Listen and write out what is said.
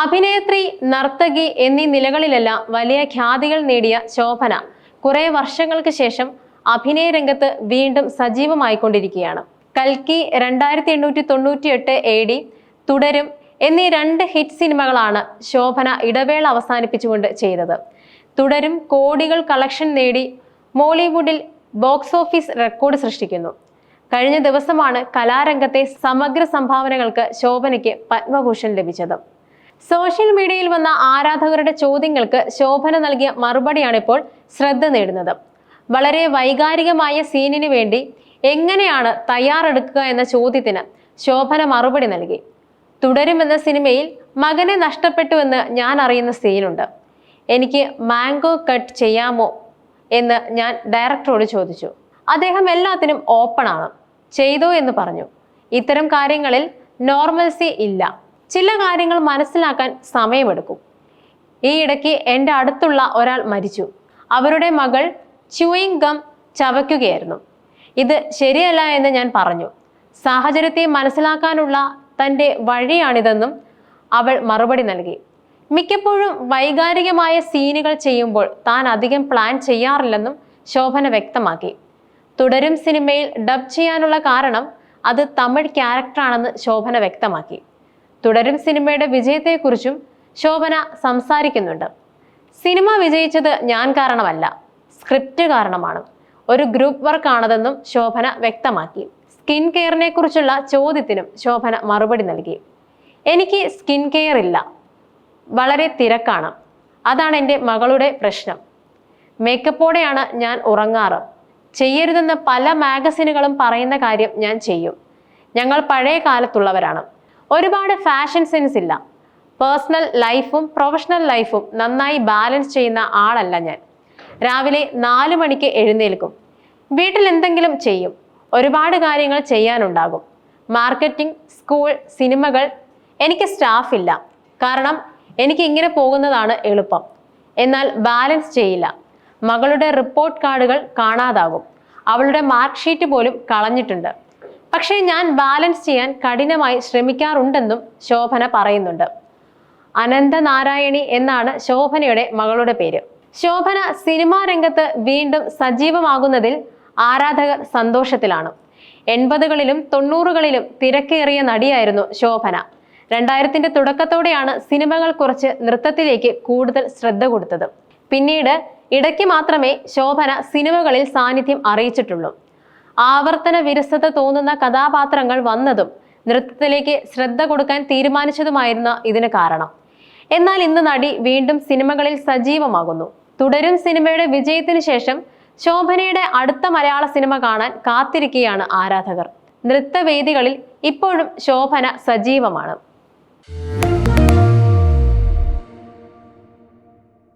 അഭിനേത്രി നർത്തകി എന്നീ നിലകളിലെല്ലാം വലിയ ഖ്യാതികൾ നേടിയ ശോഭന. കുറെ വർഷങ്ങൾക്ക് ശേഷം അഭിനയ രംഗത്ത് വീണ്ടും സജീവമായിക്കൊണ്ടിരിക്കുകയാണ്. കൽക്കി രണ്ടായിരത്തി എണ്ണൂറ്റി തൊണ്ണൂറ്റി എട്ട് എ ഡി തുടരും എന്നീ രണ്ട് ഹിറ്റ് സിനിമകളാണ് ശോഭന ഇടവേള അവസാനിപ്പിച്ചുകൊണ്ട് ചെയ്തത്. തുടരും കോടികൾ കളക്ഷൻ നേടി മോളിവുഡിൽ ബോക്സ് ഓഫീസ് റെക്കോർഡ് സൃഷ്ടിക്കുന്നു. കഴിഞ്ഞ ദിവസമാണ് കലാരംഗത്തെ സമഗ്ര സംഭാവനകൾക്ക് ശോഭനയ്ക്ക് പത്മഭൂഷൺ ലഭിച്ചത്. സോഷ്യൽ മീഡിയയിൽ വന്ന ആരാധകരുടെ ചോദ്യങ്ങൾക്ക് ശോഭന നൽകിയ മറുപടിയാണ് ഇപ്പോൾ ശ്രദ്ധ നേടുന്നത്. വളരെ വൈകാരികമായ സീനിന് വേണ്ടി എങ്ങനെയാണ് തയ്യാറെടുക്കുക എന്ന ചോദ്യത്തിന് ശോഭന മറുപടി നൽകി. തുടരുമെന്ന സിനിമയിൽ മകനെ നഷ്ടപ്പെട്ടുവെന്ന് ഞാൻ അറിയുന്ന സീനുണ്ട്. എനിക്ക് മാംഗോ കട്ട് ചെയ്യാമോ എന്ന് ഞാൻ ഡയറക്ടറോട് ചോദിച്ചു. അദ്ദേഹം എല്ലാത്തിനും ഓപ്പണാണ് ചെയ്തോ എന്ന് പറഞ്ഞു. ഇത്തരം കാര്യങ്ങളിൽ നോർമൽസി ഇല്ല. ചില കാര്യങ്ങൾ മനസ്സിലാക്കാൻ സമയമെടുക്കും. ഈ ഇടയ്ക്ക് എന്റെ അടുത്തുള്ള ഒരാൾ മരിച്ചു. അവരുടെ മകൾ ച്യൂയിങ് ഗം ചവയ്ക്കുകയായിരുന്നു. ഇത് ശരിയല്ല എന്ന് ഞാൻ പറഞ്ഞു. സാഹചര്യത്തെ മനസ്സിലാക്കാനുള്ള തന്റെ വഴിയാണിതെന്നും അവൾ മറുപടി നൽകി. മിക്കപ്പോഴും വൈകാരികമായ സീനുകൾ ചെയ്യുമ്പോൾ താൻ അധികം പ്ലാൻ ചെയ്യാറില്ലെന്നും ശോഭന വ്യക്തമാക്കി. തുടരും സിനിമയിൽ ഡബ് ചെയ്യാനുള്ള കാരണം അത് തമിഴ് ക്യാരക്ടറാണെന്ന് ശോഭന വ്യക്തമാക്കി. തുടരും സിനിമയുടെ വിജയത്തെക്കുറിച്ചും ശോഭന സംസാരിക്കുന്നുണ്ട്. സിനിമ വിജയിച്ചത് ഞാൻ കാരണമല്ല സ്ക്രിപ്റ്റ് കാരണമാണ്. ഒരു ഗ്രൂപ്പ് വർക്ക് ആണതെന്നും ശോഭന വ്യക്തമാക്കി. സ്കിൻ കെയറിനെ കുറിച്ചുള്ള ചോദ്യത്തിനും ശോഭന മറുപടി നൽകി. എനിക്ക് സ്കിൻ കെയർ ഇല്ല വളരെ തിരക്കാണ് അതാണ് എന്റെ മകളുടെ പ്രശ്നം. മേക്കപ്പോടെയാണ് ഞാൻ ഉറങ്ങാറ്. ചെയ്യരുതെന്ന് പല മാഗസിനുകളും പറയുന്ന കാര്യം ഞാൻ ചെയ്യും. ഞങ്ങൾ പഴയ കാലത്തുള്ളവരാണ്. ഒരുപാട് ഫാഷൻ സെൻസ് ഇല്ല. പേഴ്സണൽ ലൈഫും പ്രൊഫഷണൽ ലൈഫും നന്നായി ബാലൻസ് ചെയ്യുന്ന ആളല്ല ഞാൻ. രാവിലെ നാല് മണിക്ക് എഴുന്നേൽക്കും. വീട്ടിൽ എന്തെങ്കിലും ചെയ്യും. ഒരുപാട് കാര്യങ്ങൾ ചെയ്യാനുണ്ടാകും. മാർക്കറ്റിംഗ് സ്കൂൾ സിനിമകൾ എനിക്ക് സ്റ്റാഫ് ഇല്ല. കാരണം എനിക്ക് ഇങ്ങനെ പോകുന്നതാണ് എളുപ്പം. എന്നാൽ ബാലൻസ് ചെയ്യില്ല. മകളുടെ റിപ്പോർട്ട് കാർഡുകൾ കാണാതാകും. അവളുടെ മാർക്ക് ഷീറ്റ് പോലും കളഞ്ഞിട്ടുണ്ട്. പക്ഷേ ഞാൻ ബാലൻസ് ചെയ്യാൻ കഠിനമായി ശ്രമിക്കാറുണ്ടെന്നും ശോഭന പറയുന്നുണ്ട്. അനന്തനാരായണി എന്നാണ് ശോഭനയുടെ മകളുടെ പേര്. ശോഭന സിനിമാ രംഗത്ത് വീണ്ടും സജീവമാകുന്നതിൽ ആരാധകർ സന്തോഷത്തിലാണ്. എൺപതുകളിലും തൊണ്ണൂറുകളിലും തിരക്കേറിയ നടിയായിരുന്നു ശോഭന. രണ്ടായിരത്തിന്റെ തുടക്കത്തോടെയാണ് സിനിമകൾ കുറച്ച് നൃത്തത്തിലേക്ക് കൂടുതൽ ശ്രദ്ധ കൊടുത്തത്. പിന്നീട് ഇടയ്ക്ക് മാത്രമേ ശോഭന സിനിമകളിൽ സാന്നിധ്യം അറിയിച്ചിട്ടുള്ളൂ. ആവർത്തന വിരസത തോന്നുന്ന കഥാപാത്രങ്ങൾ വന്നതും നൃത്തത്തിലേക്ക് ശ്രദ്ധ കൊടുക്കാൻ തീരുമാനിച്ചതുമായിരുന്നു ഇതിന് കാരണം. എന്നാൽ ഇന്ന് നടി വീണ്ടും സിനിമകളിൽ സജീവമാകുന്നു. തുടരും സിനിമയുടെ വിജയത്തിന് ശേഷം ശോഭനയുടെ അടുത്ത മലയാള സിനിമ കാണാൻ കാത്തിരിക്കുകയാണ് ആരാധകർ. നൃത്തവേദികളിൽ ഇപ്പോഴും ശോഭന സജീവമാണ്.